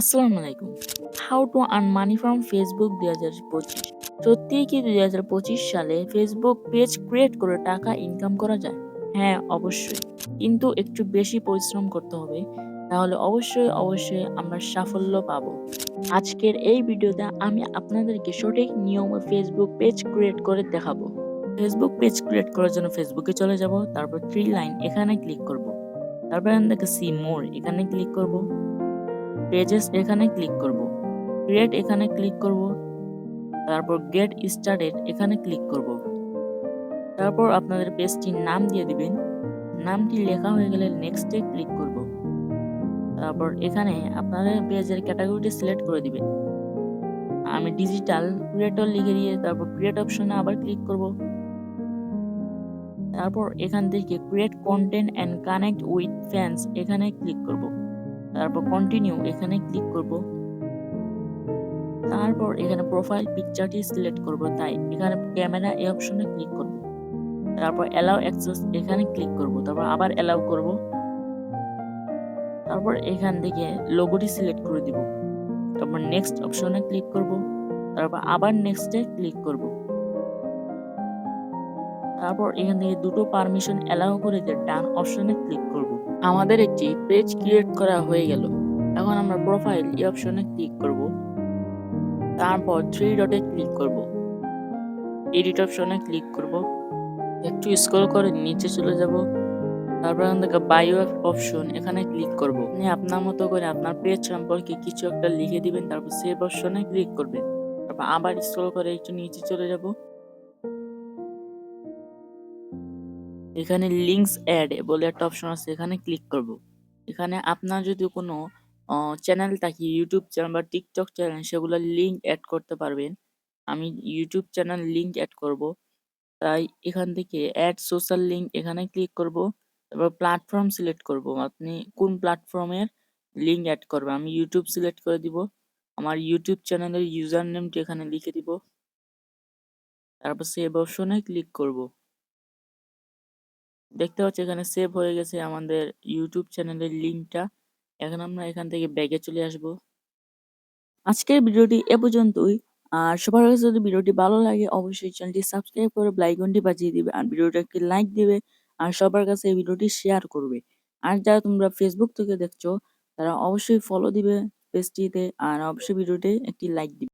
আসসালামু আলাইকুম how to earn money from Facebook দুই হাজার পঁচিশ। সত্যিই কি দুই হাজার পঁচিশ সালে ফেসবুক পেজ ক্রিয়েট করে টাকা ইনকাম করা যায়? হ্যাঁ অবশ্যই। কিন্তু একটু বেশি পরিশ্রম করতে হবে, তাহলে অবশ্যই অবশ্যই আমরা সাফল্য পাবো। আজকের এই ভিডিওতে আমি আপনাদেরকে সঠিক নিয়মে ফেসবুক পেজ ক্রিয়েট করে দেখাবো। ফেসবুক পেজ ক্রিয়েট করার জন্য ফেসবুকে চলে যাব, তারপর থ্রি লাইন এখানে ক্লিক করব। তারপর এখান সি মোর এখানে ক্লিক করব। পেজেস এখানে ক্লিক করব। ক্রিয়েট এখানে ক্লিক করব। তারপর গেট স্টার্টেড এখানে ক্লিক করব। তারপর আপনাদের পেজটির নাম দিয়ে দিবেন। নামটি লেখা হয়ে গেলে নেক্সটে ক্লিক করব। তারপর এখানে আপনাদের পেজের ক্যাটাগরিটি সিলেক্ট করে দিবেন। আমি ডিজিটাল ক্রিয়েটর লিখে দিয়ে তারপর ক্রিয়েট অপশনে আবার ক্লিক করব। তারপর এখান থেকে create content and connect with fans এখানে ক্লিক করব। তারপর কন্টিনিউ এখানে ক্লিক করব। তারপর এখানে প্রোফাইল পিকচারটি সিলেক্ট করব, তাই এখানে ক্যামেরা এই অপশনে ক্লিক করব। তারপর অ্যালাউ অ্যাক্সেস এখানে ক্লিক করব, তারপর আবার অ্যালাউ করব। তারপর এখান থেকে লোগোটি সিলেক্ট করে দিব। তারপর নেক্সট অপশনে ক্লিক করব, তারপর আবার নেক্সটে ক্লিক করব। তারপর এখান থেকে দুটো পারমিশন অ্যালাউ করে দিয়ে ডান অপশনে ক্লিক আমাদের একটি পেজ ক্রিয়েট করা হয়ে গেল। এখন আমরা প্রোফাইল এই অপশনে ক্লিক করব। তারপর থ্রি ডটে ক্লিক করব। এডিট অপশনে ক্লিক করব। একটু স্ক্রল করে নিচে চলে যাব। তারপর এখান থেকে বায়ো অপশন এখানে ক্লিক করব। আপনি আপনার মতো করে আপনার পেজ সম্পর্কে কিছু একটা লিখে দিবেন, তারপর সেভ অপশনে ক্লিক করবেন। তারপর আবার স্ক্রল করে একটু নিচে চলে যাব। এখানে লিঙ্কস অ্যাড বলে একটা অপশন আছে, এখানে ক্লিক করব। এখানে আপনার যদি কোনো চ্যানেল থাকে ইউটিউব চ্যানেল বা টিকটক চ্যানেল সেগুলো লিঙ্ক অ্যাড করতে পারবেন। আমি ইউটিউব চ্যানেল লিঙ্ক অ্যাড করব। তাই এখান থেকে অ্যাড সোশ্যাল লিঙ্ক এখানে ক্লিক করব। তারপর প্ল্যাটফর্ম সিলেক্ট করব। আপনি কোন প্ল্যাটফর্মের লিঙ্ক অ্যাড করবে আমি ইউটিউব সিলেক্ট করে দিব। আমার ইউটিউব চ্যানেলের ইউজার নেমটি এখানে লিখে দিব। তারপর সেভ অপশনে ক্লিক করব। দেখতে পাচ্ছি এখানে সেভ হয়ে গেছে আমাদের ইউটিউব চ্যানেলের লিঙ্কটা এখন আমরা এখান থেকে ব্যাগে চলে আসব। আজকের ভিডিওটি এ পর্যন্তই। আর সবার কাছে যদি ভিডিওটি ভালো লাগে, অবশ্যই চ্যানেলটি সাবস্ক্রাইব করে ব্লাইকনটি বাজিয়ে দিবে আর ভিডিওটা একটি লাইক দিবে আর সবার কাছে এই ভিডিওটি শেয়ার করবে। আর যারা তোমরা ফেসবুক থেকে দেখছ, তারা অবশ্যই ফলো দিবে পেজটিতে আর অবশ্যই ভিডিওতে একটি লাইক দিবে।